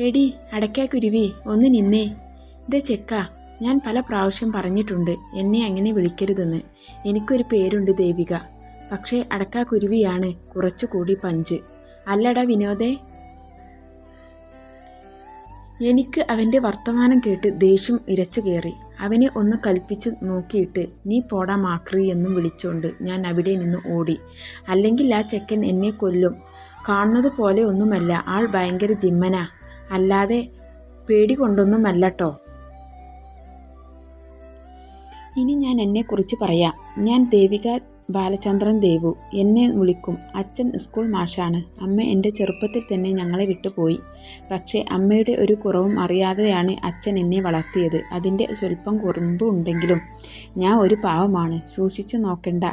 എടി അടയ്ക്കാക്കുരുവി ഒന്ന് നിന്നേ. ഇതേ ചെക്ക ഞാൻ പല പ്രാവശ്യം പറഞ്ഞിട്ടുണ്ട് എന്നെ അങ്ങനെ വിളിക്കരുതെന്ന്. എനിക്കൊരു പേരുണ്ട് ദേവിക. പക്ഷേ അടക്കാക്കുരുവിയാണ് കുറച്ചുകൂടി പഞ്ച്. അല്ലടാ വിനോദേ. എനിക്ക് അവന്റെ വർത്തമാനം കേട്ട് ദേഷ്യം ഇരച്ചു കയറി. അവനെ ഒന്ന് കൽപ്പിച്ച് നോക്കിയിട്ട് നീ പോടാ മാക്രി എന്നും വിളിച്ചുകൊണ്ട് ഞാൻ അവിടെ നിന്ന് ഓടി. അല്ലെങ്കിൽ ആ ചെക്കൻ എന്നെ കൊല്ലും. കാണുന്നത് പോലെ ഒന്നുമല്ല ആൾ ഭയങ്കര ജിമ്മനാ. അല്ലാതെ പേടി കൊണ്ടൊന്നുമല്ലട്ടോ. ഇനി ഞാൻ എന്നെക്കുറിച്ച് പറയാം. ഞാൻ ദേവിക ബാലചന്ദ്രൻ ദേവു. എന്നെ വിളിക്കും. അച്ഛൻ സ്കൂൾ മാഷാണ്. അമ്മ എന്റെ ചെറുപ്പത്തിൽ തന്നെ ഞങ്ങളെ വിട്ടുപോയി. പക്ഷേ അമ്മയുടെ ഒരു കുറവും അറിയാതെയാണ് അച്ഛൻ എന്നെ വളർത്തിയത്. അതിന്റെ സ്വല്പം കുറുമ്പ് ഉണ്ടെങ്കിലും ഞാൻ ഒരു പാവമാണ്. സൂക്ഷിച്ചു നോക്കണ്ട.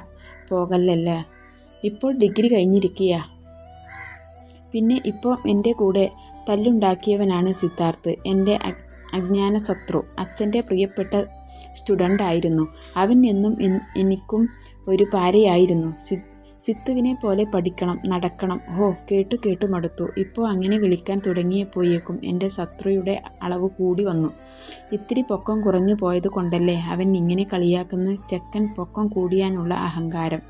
പോകല്ലല്ല. ഇപ്പോൾ ഡിഗ്രി കഴിഞ്ഞിരിക്കുക പിന്നെ ഇപ്പോൾ എന്റെ കൂടെ തല്ലുണ്ടാക്കിയവനാണ് സിദ്ധാർത്ഥ്. എന്റെ അജ്ഞാന ശത്രു അച്ഛന്റെ പ്രിയപ്പെട്ട സ്റ്റുഡന്റ് ആയിരുന്നു അവൻ എന്നും എനിക്കും ഒരു പാരയായിരുന്നു സിത്തുവിനെ പോലെ പഠിക്കണം നടക്കണം. ഹോ കേട്ടു കേട്ടു മടുത്തു. ഇപ്പോൾ അങ്ങനെ വിളിക്കാൻ തുടങ്ങിയപ്പോയേക്കും എന്റെ ശത്രുയുടെ അളവ് കൂടി വന്നു. ഇത്തിരി പൊക്കം കുറഞ്ഞു പോയത് കൊണ്ടല്ലേ അവൻ ഇങ്ങനെ കളിയാക്കുന്ന ചെക്കൻ പൊക്കം കൂടിയാനുള്ള അഹങ്കാരം.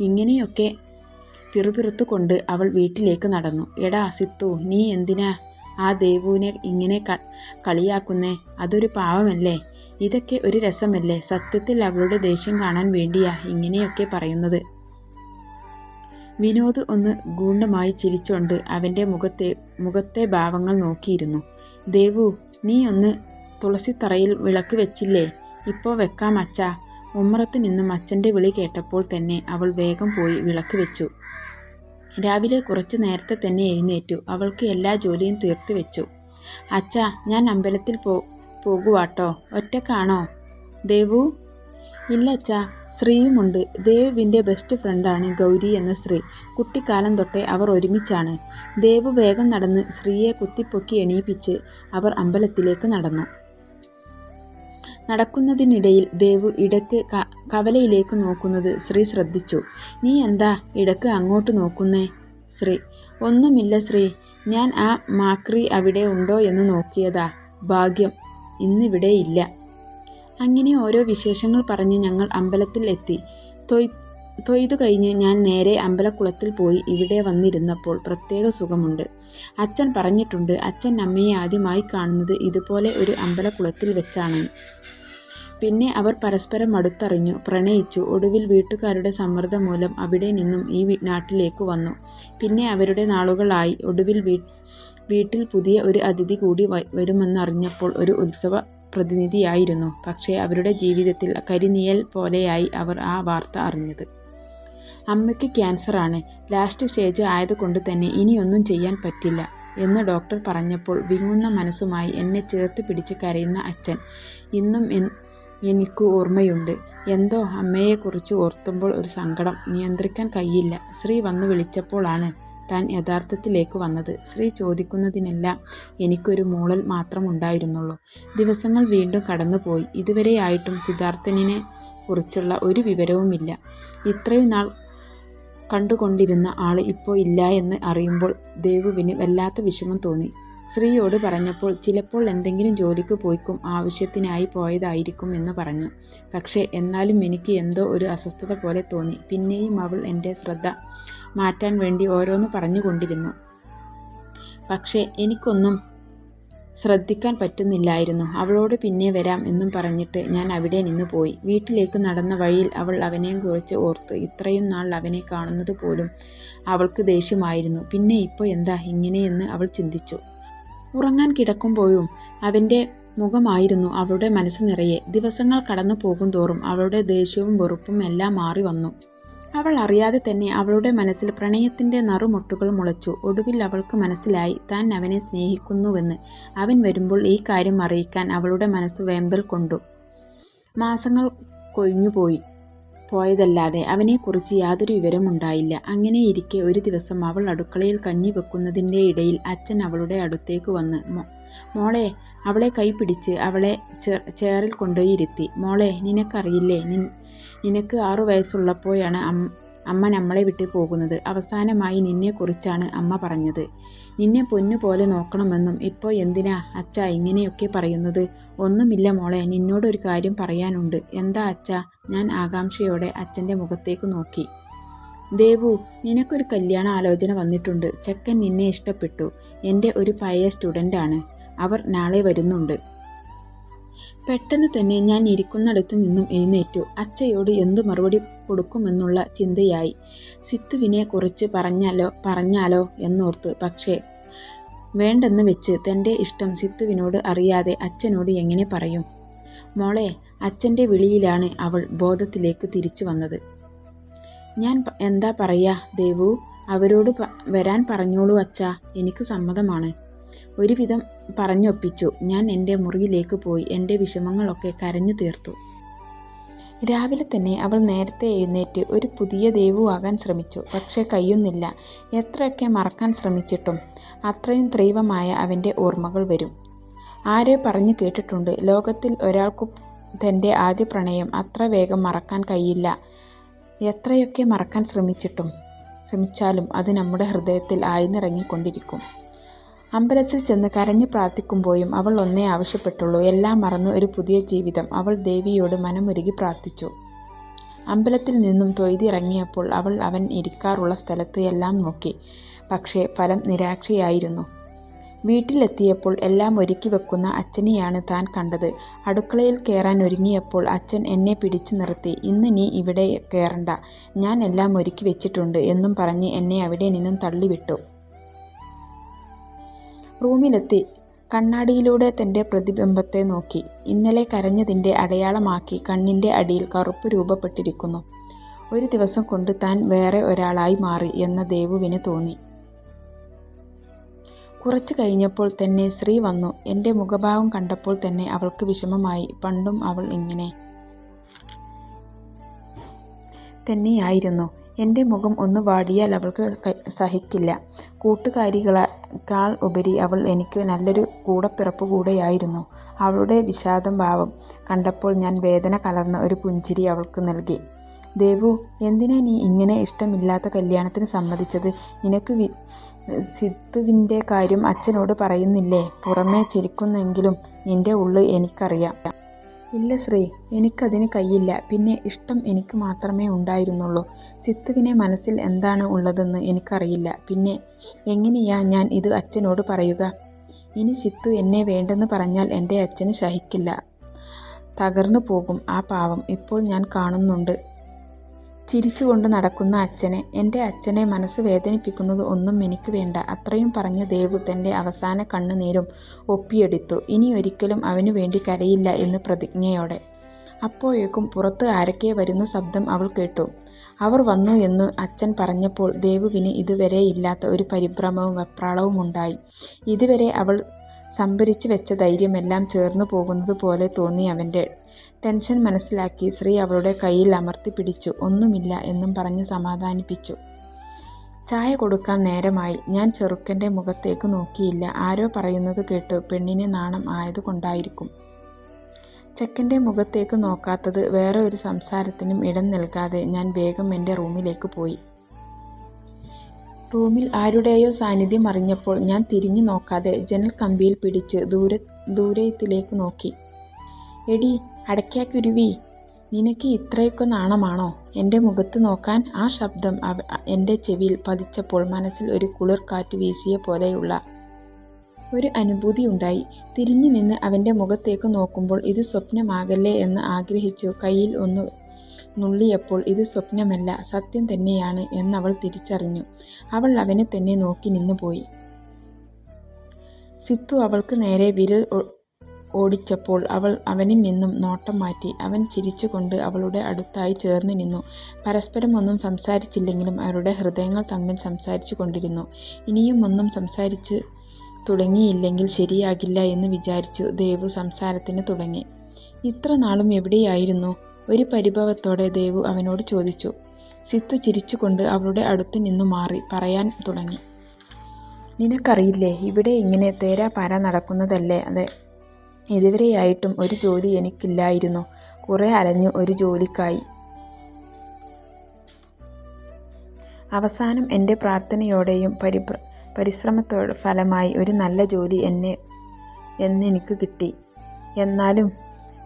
ഇങ്ങനെയൊക്കെ പിറുപിറുത്തുകൊണ്ട് അവൾ വീട്ടിലേക്ക് നടന്നു. എടാ സിത്തു നീ എന്തിനാ ആ ദേവുവിനെ ഇങ്ങനെ കളിയാക്കുന്നേ? അതൊരു പാവമല്ലേ? ഇതൊക്കെ ഒരു രസമല്ലേ? സത്യത്തിൽ അവളുടെ ദേഷ്യം കാണാൻ വേണ്ടിയാ ഇങ്ങനെയൊക്കെ പറയുന്നത്. വിനോദ് ഒന്ന് ഗൂഢമായി ചിരിച്ചുകൊണ്ട് അവന്റെ മുഖത്തെ മുഖത്തെ ഭാവങ്ങൾ നോക്കിയിരുന്നു. ദേവു നീ ഒന്ന് തുളസിത്തറയിൽ വിളക്ക് വെച്ചില്ലേ? ഇപ്പോൾ വെക്കാം അച്ഛ. ഉമ്മറത്ത് നിന്നും അച്ഛന്റെ വിളി കേട്ടപ്പോൾ തന്നെ അവൾ വേഗം പോയി വിളക്ക് വെച്ചു. രാവിലെ കുറച്ച് നേരത്തെ തന്നെ എഴുന്നേറ്റു. അവൾക്ക് എല്ലാ ജോലിയും തീർത്തു വെച്ചു. അച്ഛാ ഞാൻ അമ്പലത്തിൽ പോ പോകുവാട്ടോ. ഒറ്റക്കാണോ? ദേവു? ഇല്ല അച്ഛാ. ശ്രീയുമുണ്ട് ദേവുവിന്റെ ബെസ്റ്റ് ഫ്രണ്ടാണ് ഗൗരി എന്ന സ്ത്രീ. കുട്ടിക്കാലം തൊട്ടേ അവർ ഒരുമിച്ചാണ്. ദേവു വേഗം നടന്ന് ശ്രീയെ കുത്തിപ്പൊക്കി എണീപ്പിച്ച് അവർ അമ്പലത്തിലേക്ക് നടന്നു. നടക്കുന്നതിനിടയിൽ ദേവു ഇടയ്ക്ക് കവലയിലേക്ക് നോക്കുന്നത് ശ്രീ ശ്രദ്ധിച്ചു. നീ എന്താ ഇടയ്ക്ക് അങ്ങോട്ട് നോക്കുന്നേ? ശ്രീ ഒന്നുമില്ല ശ്രീ. ഞാൻ ആ മാക്രി അവിടെ ഉണ്ടോ എന്ന് നോക്കിയതാ. ഭാഗ്യം ഇന്നിവിടെ ഇല്ല. അങ്ങനെ ഓരോ വിശേഷങ്ങൾ പറഞ്ഞ് ഞങ്ങൾ അമ്പലത്തിൽ എത്തി. തൊയ് തൊയ്തു കഴിഞ്ഞ് ഞാൻ നേരെ അമ്പലക്കുളത്തിൽ പോയി ഇവിടെ വന്നിരുന്നപ്പോൾ പ്രത്യേക സുഖമുണ്ട്. അച്ഛൻ പറഞ്ഞിട്ടുണ്ട് അച്ഛൻ അമ്മയെ ആദ്യമായി കാണുന്നത് ഇതുപോലെ ഒരു അമ്പലക്കുളത്തിൽ വെച്ചാണ്. പിന്നെ അവർ പരസ്പരം അടുത്തറിഞ്ഞു പ്രണയിച്ചു. ഒടുവിൽ വീട്ടുകാരുടെ സമ്മർദ്ദം മൂലം അവിടെ നിന്നും ഈ നാട്ടിലേക്ക് വന്നു. പിന്നെ അവരുടെ നാളുകളായി. ഒടുവിൽ വീട്ടിൽ പുതിയ ഒരു അതിഥി കൂടി വരുമെന്നറിഞ്ഞപ്പോൾ ഒരു ഉത്സവ പ്രതിനിധിയായിരുന്നു. പക്ഷേ അവരുടെ ജീവിതത്തിൽ കരിനിയൽ പോലെയായി അവർ ആ വാർത്ത അറിഞ്ഞത്. അമ്മയ്ക്ക് ക്യാൻസറാണ്. ലാസ്റ്റ് സ്റ്റേജ് ആയതുകൊണ്ട് തന്നെ ഇനിയൊന്നും ചെയ്യാൻ പറ്റില്ല എന്ന് ഡോക്ടർ പറഞ്ഞപ്പോൾ വിങ്ങുന്ന മനസ്സുമായി എന്നെ ചേർത്ത് പിടിച്ച് കരയുന്ന അച്ഛൻ. ഇന്നും എനിക്ക് ഓർമ്മയുണ്ട്. എന്തോ അമ്മയെക്കുറിച്ച് ഓർത്തുമ്പോൾ ഒരു സങ്കടം നിയന്ത്രിക്കാൻ കഴിയില്ല. ശ്രീ വന്നു വിളിച്ചപ്പോഴാണ് താൻ യഥാർത്ഥത്തിലേക്ക് വന്നത്. ശ്രീ ചോദിക്കുന്നതിനെല്ലാം എനിക്കൊരു മൂളൽ മാത്രമുണ്ടായിരുന്നുള്ളൂ. ദിവസങ്ങൾ വീണ്ടും കടന്നുപോയി. ഇതുവരെയായിട്ടും സിദ്ധാർത്ഥനെ കുറിച്ചുള്ള ഒരു വിവരവുമില്ല. ഇത്രയും നാൾ കണ്ടുകൊണ്ടിരുന്ന ആൾ ഇപ്പോൾ ഇല്ല എന്ന് അറിയുമ്പോൾ ദേവുവിന് വല്ലാത്ത വിഷമം തോന്നി. ശ്രീയോട് പറഞ്ഞപ്പോൾ ചിലപ്പോൾ എന്തെങ്കിലും ജോലിക്ക് പോയിക്കും ആവശ്യത്തിനായി പോയതായിരിക്കും എന്ന് പറഞ്ഞു. പക്ഷേ എന്നാലും എനിക്ക് എന്തോ ഒരു അസ്വസ്ഥത പോലെ തോന്നി. പിന്നെയും അവൾ എന്റെ ശ്രദ്ധ മാറ്റാൻ വേണ്ടി ഓരോന്ന് പറഞ്ഞുകൊണ്ടിരുന്നു. പക്ഷേ എനിക്കൊന്നും ശ്രദ്ധിക്കാൻ പറ്റുന്നില്ലായിരുന്നു. അവളോട് പിന്നെ വരാം എന്നും പറഞ്ഞിട്ട് ഞാൻ അവിടെ നിന്ന് പോയി. വീട്ടിലേക്ക് നടന്ന വഴിയിൽ അവൾ അവനെയും കുറിച്ച് ഓർത്ത് ഇത്രയും നാൾ അവനെ കാണുന്നത് പോലും അവൾക്ക് ദേഷ്യമായിരുന്നു. പിന്നെ ഇപ്പോൾ എന്താ ഇങ്ങനെയെന്ന് അവൾ ചിന്തിച്ചു. ഉറങ്ങാൻ കിടക്കുമ്പോഴും അവന്റെ മുഖമായിരുന്നു അവളുടെ മനസ്സ് നിറയെ. ദിവസങ്ങൾ കടന്നു പോകും തോറും അവളുടെ ദേഷ്യവും വെറുപ്പും എല്ലാം മാറി വന്നു. അവൾ അറിയാതെ തന്നെ അവളുടെ മനസ്സിൽ പ്രണയത്തിന്റെ നറുമൊട്ടുകൾ മുളച്ചു. ഒടുവിൽ അവൾക്ക് മനസ്സിലായി താൻ അവനെ സ്നേഹിക്കുന്നുവെന്ന്. അവൻ വരുമ്പോൾ ഈ കാര്യം അറിയിക്കാൻ അവളുടെ മനസ്സ് വേമ്പൽ കൊണ്ടു. മാസങ്ങൾ കൊഴിഞ്ഞുപോയി. പോയതല്ലാതെ അവനെക്കുറിച്ച് യാതൊരു വിവരമുണ്ടായില്ല അങ്ങനെയിരിക്കെ ഒരു ദിവസം അവൾ അടുക്കളയിൽ കഞ്ഞി വെക്കുന്നതിന്റെ ഇടയിൽ അച്ഛൻ അവളുടെ അടുത്തേക്ക് വന്ന് മോളെ അവളെ കൈപിടിച്ച് അവളെ ചേറിൽ കൊണ്ടുപോയി ഇരുത്തി. മോളെ നിനക്കറിയില്ലേ? നിനക്ക് ആറു വയസ്സുള്ളപ്പോഴാണ് അമ്മ നമ്മളെ വിട്ടു പോകുന്നത്. അവസാനമായി നിന്നെക്കുറിച്ചാണ് അമ്മ പറഞ്ഞത്. നിന്നെ പൊന്നുപോലെ നോക്കണമെന്നും ഇപ്പോൾ എന്തിനാ അച്ഛ ഇങ്ങനെയൊക്കെ പറയുന്നത്? ഒന്നുമില്ല മോളെ നിന്നോടൊരു കാര്യം പറയാനുണ്ട്. എന്താ അച്ഛ? ഞാൻ ആകാംക്ഷയോടെ അച്ഛന്റെ മുഖത്തേക്ക് നോക്കി. ദേവു നിനക്കൊരു കല്യാണ ആലോചന വന്നിട്ടുണ്ട്. ചെക്കൻ നിന്നെ ഇഷ്ടപ്പെട്ടു. എന്റെ ഒരു പഴയ സ്റ്റുഡന്റാണ് അവർ നാളെ വരുന്നുണ്ട്. പെട്ടെന്ന് തന്നെ ഞാൻ ഇരിക്കുന്നിടത്ത് നിന്നും എഴുന്നേറ്റു. അച്ഛയോട് എന്തു മറുപടി കൊടുക്കുമെന്നുള്ള ചിന്തയായി. സിത്തുവിനെ കുറിച്ച് പറഞ്ഞാലോ പറഞ്ഞാലോ എന്നോർത്ത്. പക്ഷേ വേണ്ടെന്ന് വെച്ച് തന്റെ ഇഷ്ടം സിത്തുവിനോട് അറിയാതെ അച്ഛനോട് എങ്ങനെ പറയും? മോളെ അച്ഛന്റെ വിളിയിലാണ് അവൾ ബോധത്തിലേക്ക് തിരിച്ചു വന്നത്. ഞാൻ എന്താ പറയാ ദേവു? അവരോട് വരാൻ പറഞ്ഞോളൂ അച്ഛാ. എനിക്ക് സമ്മതമാണ്. ഒരുവിധം പറഞ്ഞൊപ്പിച്ചു. ഞാൻ എന്റെ മുറിയിലേക്ക് പോയി. എന്റെ വിഷമങ്ങളൊക്കെ കരഞ്ഞു തീർത്തു. രാവിലെ തന്നെ അവൾ നേരത്തെ എഴുന്നേറ്റ് ഒരു പുതിയ ദൈവമാകാൻ ശ്രമിച്ചു. പക്ഷേ കഴിയുന്നില്ല എത്രയൊക്കെ മറക്കാൻ ശ്രമിച്ചിട്ടും അത്രയും തീവ്രമായ അവന്റെ ഓർമ്മകൾ വരും. ആരെ പറഞ്ഞു കേട്ടിട്ടുണ്ട് ലോകത്തിൽ ഒരാൾക്കും തന്റെ ആദ്യ പ്രണയം അത്ര വേഗം മറക്കാൻ കഴിയില്ല. എത്രയൊക്കെ മറക്കാൻ ശ്രമിച്ചിട്ടും ശ്രമിച്ചാലും അത് നമ്മുടെ ഹൃദയത്തിൽ ആഴ്ന്നിറങ്ങിക്കൊണ്ടിരിക്കും. അമ്പലത്തിൽ ചെന്ന് കരഞ്ഞു പ്രാർത്ഥിക്കുമ്പോഴും അവൾ ഒന്നേ ആവശ്യപ്പെട്ടുള്ളൂ. എല്ലാം മറന്നു ഒരു പുതിയ ജീവിതം അവൾ ദേവിയോട് മനമൊരുകി പ്രാർത്ഥിച്ചു. അമ്പലത്തിൽ നിന്നും തൊയ്തിറങ്ങിയപ്പോൾ അവൾ അവൻ ഇരിക്കാറുള്ള സ്ഥലത്ത് എല്ലാം നോക്കി. പക്ഷേ ഫലം നിരാക്ഷയായിരുന്നു വീട്ടിലെത്തിയപ്പോൾ എല്ലാം ഒരുക്കി വെക്കുന്ന അച്ഛനെയാണ് താൻ കണ്ടത്. അടുക്കളയിൽ കയറാൻ ഒരുങ്ങിയപ്പോൾ അച്ഛൻ എന്നെ പിടിച്ചു നിർത്തി. ഇന്ന് നീ ഇവിടെ കയറണ്ട ഞാൻ എല്ലാം ഒരുക്കി വെച്ചിട്ടുണ്ട് എന്നും പറഞ്ഞ് എന്നെ അവിടെ നിന്നും തള്ളിവിട്ടു. റൂമിലെത്തി. കണ്ണാടിയിലൂടെ തന്റെ പ്രതിബിംബത്തെ നോക്കി. ഇന്നലെ കരഞ്ഞതിന്റെ അടയാളമാക്കി കണ്ണിന്റെ അടിയിൽ കറുപ്പ് രൂപപ്പെട്ടിരിക്കുന്നു. ഒരു ദിവസം കൊണ്ട് താൻ വേറെ ഒരാളായി മാറി എന്ന ദേവുവിന് തോന്നി. കുറച്ചു കഴിഞ്ഞപ്പോൾ തന്നെ ശ്രീ വന്നു. എന്റെ മുഖഭാവം കണ്ടപ്പോൾ തന്നെ അവൾക്ക് വിഷമമായി. പണ്ടും അവൾ ഇങ്ങനെ തന്നെയായിരുന്നു. എന്റെ മുഖം ഒന്ന് വാടിയാൽ അവൾക്ക് സഹിക്കില്ല. കൂട്ടുകാരികളെക്കാൾ ഉപരി അവൾ എനിക്ക് നല്ലൊരു കൂടപ്പിറപ്പ് കൂടെയായിരുന്നു. അവളുടെ വിഷാദം ഭാവം കണ്ടപ്പോൾ ഞാൻ വേദന കലർന്ന ഒരു പുഞ്ചിരി അവൾക്ക് നൽകി. ദേവു എന്തിനാ നീ ഇങ്ങനെ ഇഷ്ടമില്ലാത്ത കല്യാണത്തിന് സമ്മതിച്ചത്? നിനക്ക് വി സിദ്ധുവിന്റെ കാര്യം അച്ഛനോട് പറയുന്നില്ലേ? പുറമേ ചിരിക്കുന്നെങ്കിലും നിന്റെ ഉള്ളു എനിക്കറിയാം. ഇല്ല ശ്രീ എനിക്കതിന് കയ്യില്ല. പിന്നെ ഇഷ്ടം എനിക്ക് മാത്രമേ ഉണ്ടായിരുന്നുള്ളൂ. സിത്തുവിനെ മനസ്സിൽ എന്താണ് ഉള്ളതെന്ന് എനിക്കറിയില്ല. പിന്നെ എങ്ങനെയാ ഞാൻ ഇത് അച്ഛനോട് പറയുക? ഇനി സിത്തു എന്നെ വേണ്ടെന്ന് പറഞ്ഞാൽ എന്റെ അച്ഛന് സഹിക്കില്ല തകർന്നു പോകും ആ പാവം. ഇപ്പോൾ ഞാൻ കാണുന്നുണ്ട്. ചിരിച്ചുകൊണ്ട് നടക്കുന്ന അച്ഛനെ. എന്റെ അച്ഛനെ മനസ്സ് വേദനിപ്പിക്കുന്നത് ഒന്നും എനിക്ക് വേണ്ട. അത്രയും പറഞ്ഞ ദേവു തന്റെ അവസാന കണ്ണുനീരും ഒപ്പിയെടുത്തു. ഇനി ഒരിക്കലും അവനു വേണ്ടി കരയില്ല എന്ന് പ്രതിജ്ഞയോടെ. അപ്പോഴേക്കും പുറത്ത് ആരൊക്കെ വരുന്ന ശബ്ദം അവൾ കേട്ടു. അവർ വന്നു എന്ന് അച്ഛൻ പറഞ്ഞപ്പോൾ ദേവുവിന് ഇതുവരെ ഇല്ലാത്ത ഒരു പരിഭ്രമവും വെപ്രാളവും ഉണ്ടായി. ഇതുവരെ അവൾ സംഭരിച്ചു വെച്ച ധൈര്യമെല്ലാം ചേർന്നു പോകുന്നത് പോലെ തോന്നി അവന്റെ. ടെൻഷൻ മനസ്സിലാക്കി ശ്രീ അവളുടെ കയ്യിൽ അമർത്തി പിടിച്ചു. ഒന്നുമില്ല എന്നും പറഞ്ഞ് സമാധാനിപ്പിച്ചു. ചായ കൊടുക്കാൻ നേരമായി. ഞാൻ ചെറുക്കന്റെ മുഖത്തേക്ക് നോക്കിയില്ല. ആരോ പറയുന്നത് കേട്ട് പെണ്ണിനെ നാണം ആയതുകൊണ്ടായിരിക്കും. ചെക്കന്റെ മുഖത്തേക്ക് നോക്കാത്തത് വേറെ ഒരു സംസാരത്തിനും ഇടം നൽകാതെ ഞാൻ വേഗം എന്റെ റൂമിലേക്ക് പോയി. റൂമിൽ ആരുടെയോ സാന്നിധ്യം അറിഞ്ഞപ്പോൾ ഞാൻ തിരിഞ്ഞു നോക്കാതെ ജനൽ കമ്പിയിൽ പിടിച്ച് ദൂര ദൂരത്തിലേക്ക് നോക്കി. എടി അടയ്ക്കാക്കുരുവി നിനക്ക് ഇത്രയൊക്കെ നാണമാണോ? എന്റെ മുഖത്ത് നോക്കാൻ ആ ശബ്ദം എന്റെ ചെവിയിൽ പതിച്ചപ്പോൾ മനസ്സിൽ ഒരു കുളിർ കാറ്റ് വീശിയ പോലെയുള്ള ഒരു അനുഭൂതി ഉണ്ടായി. തിരിഞ്ഞു നിന്ന് അവന്റെ മുഖത്തേക്ക് നോക്കുമ്പോൾ ഇത് സ്വപ്നമാകല്ലേ എന്ന് ആഗ്രഹിച്ചു. കയ്യിൽ ഒന്ന് നുള്ളിയപ്പോൾ ഇത് സ്വപ്നമല്ല സത്യം തന്നെയാണ് എന്നവൾ തിരിച്ചറിഞ്ഞു. അവൾ അവനെ തന്നെ നോക്കി നിന്നുപോയി. സിത്തു അവൾക്ക് നേരെ വിരൽ ഓടിച്ചപ്പോൾ അവൾ അവനിൽ നിന്നും നോട്ടം മാറ്റി അവൻ ചിരിച്ചുകൊണ്ട് അവളുടെ അടുത്തായി ചേർന്ന് നിന്നു. പരസ്പരം ഒന്നും സംസാരിച്ചില്ലെങ്കിലും അവരുടെ ഹൃദയങ്ങൾ തമ്മിൽ സംസാരിച്ചു കൊണ്ടിരുന്നു. ഇനിയും ഒന്നും സംസാരിച്ച് തുടങ്ങിയില്ലെങ്കിൽ ശരിയാകില്ല എന്ന് വിചാരിച്ചു ദേവു സംസാരത്തിന് തുടങ്ങി. ഇത്ര നാളും എവിടെയായിരുന്നു? ഒരു പരിഭവത്തോടെ ദേവു അവനോട് ചോദിച്ചു. സിത്തു ചിരിച്ചുകൊണ്ട് അവളുടെ അടുത്ത് നിന്നു മാറി പറയാൻ തുടങ്ങി. നിനക്കറിയില്ലേ ഇവിടെ ഇങ്ങനെ തേരാ പാര നടക്കുന്നതല്ലേ? അതെ ഇതുവരെയായിട്ടും ഒരു ജോലി എനിക്കില്ലായിരുന്നു. കുറേ അലഞ്ഞു ഒരു ജോലിക്കായി. അവസാനം എന്റെ പ്രാർത്ഥനയോടെയും പരിപ്ര പരിശ്രമത്തോടെ ഫലമായി ഒരു നല്ല ജോലി എന്നെ എന്നെനിക്ക് കിട്ടി. എന്നാലും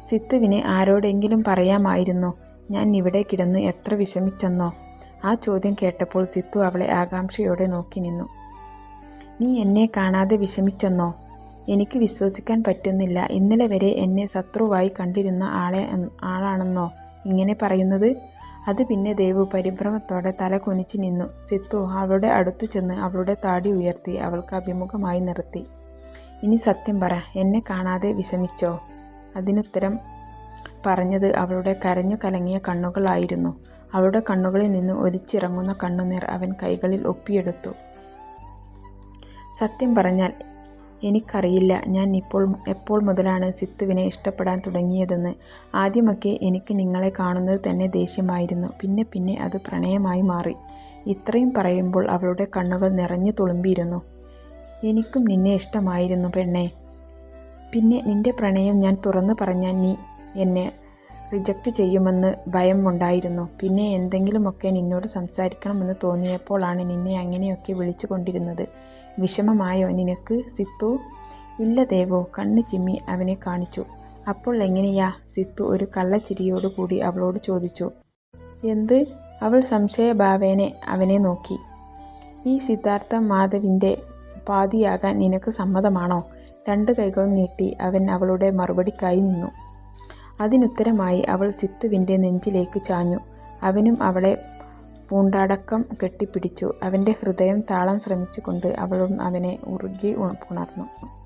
സിത്തുവിന് ആരോടെങ്കിലും പറയാമായിരുന്നോ? ഞാൻ ഇവിടെ കിടന്ന് എത്ര വിഷമിച്ചെന്നോ? ആ ചോദ്യം കേട്ടപ്പോൾ സിത്തു അവളെ ആകാംക്ഷയോടെ നോക്കി നിന്നു. നീ എന്നെ കാണാതെ വിഷമിച്ചെന്നോ? എനിക്ക് വിശ്വസിക്കാൻ പറ്റുന്നില്ല. ഇന്നലെ വരെ എന്നെ ശത്രുവായി കണ്ടിരുന്ന ആളെ ആളാണെന്നോ ഇങ്ങനെ പറയുന്നത്? അത് പിന്നെ ദേവു പരിഭ്രമത്തോടെ തല കുനിച്ച് നിന്നു. സിത്തു അവളുടെ അടുത്തു ചെന്ന് അവളുടെ താടി ഉയർത്തി അവൾക്ക് അഭിമുഖമായി നിർത്തി. ഇനി സത്യം പറ. എന്നെ കാണാതെ വിഷമിച്ചോ? അതിനുത്തരം പറഞ്ഞത് അവളുടെ കരഞ്ഞു കലങ്ങിയ കണ്ണുകളായിരുന്നു. അവളുടെ കണ്ണുകളിൽ നിന്ന് ഒലിച്ചിറങ്ങുന്ന കണ്ണുനീർ അവൻ കൈകളിൽ ഒപ്പിയെടുത്തു. സത്യം പറഞ്ഞാൽ എനിക്കറിയില്ല ഞാൻ ഇപ്പോൾ എപ്പോൾ മുതലാണ് സിത്തുവിനെ ഇഷ്ടപ്പെടാൻ തുടങ്ങിയതെന്ന്. ആദ്യമൊക്കെ എനിക്ക് നിങ്ങളെ കാണുന്നത് തന്നെ ദേഷ്യമായിരുന്നു പിന്നെ പിന്നെ അത് പ്രണയമായി മാറി. ഇത്രയും പറയുമ്പോൾ അവളുടെ കണ്ണുകൾ നിറഞ്ഞു തുളുമ്പിയിരുന്നു. എനിക്കും നിന്നെ ഇഷ്ടമായിരുന്നു പെണ്ണെ. പിന്നെ നിന്റെ പ്രണയം ഞാൻ തുറന്നു പറഞ്ഞാൽ നീ എന്നെ റിജക്റ്റ് ചെയ്യുമെന്ന് ഭയം ഉണ്ടായിരുന്നു പിന്നെ എന്തെങ്കിലുമൊക്കെ നിന്നോട് സംസാരിക്കണമെന്ന് തോന്നിയപ്പോഴാണ് നിന്നെ അങ്ങനെയൊക്കെ വിളിച്ചു കൊണ്ടിരുന്നത്. വിഷമമായോ? നിനക്ക് സിത്തു? ഇല്ല ദേവോ കണ്ണ് ചിമ്മി അവനെ കാണിച്ചു. അപ്പോൾ എങ്ങനെയാ? സിത്തു ഒരു കള്ളച്ചിരിയോടുകൂടി അവളോട് ചോദിച്ചു. എന്ത്? അവൾ സംശയഭാവേനെ അവനെ നോക്കി. ഈ സിദ്ധാർത്ഥ മാധവിന്റെ പാതിയാകാൻ നിനക്ക് സമ്മതമാണോ? രണ്ട് കൈകളും നീട്ടി അവൻ അവളുടെ മറുപടിക്കായി നിന്നു. അതിനുത്തരമായി അവൾ സിത്തുവിന്റെ നെഞ്ചിലേക്ക് ചാഞ്ഞു. അവനും അവളെ പൂണ്ടടക്കം കെട്ടിപ്പിടിച്ചു. അവന്റെ ഹൃദയം താളം ശ്രമിച്ചുകൊണ്ട് അവളും അവനെ ഉറുകി ഉണർന്നു.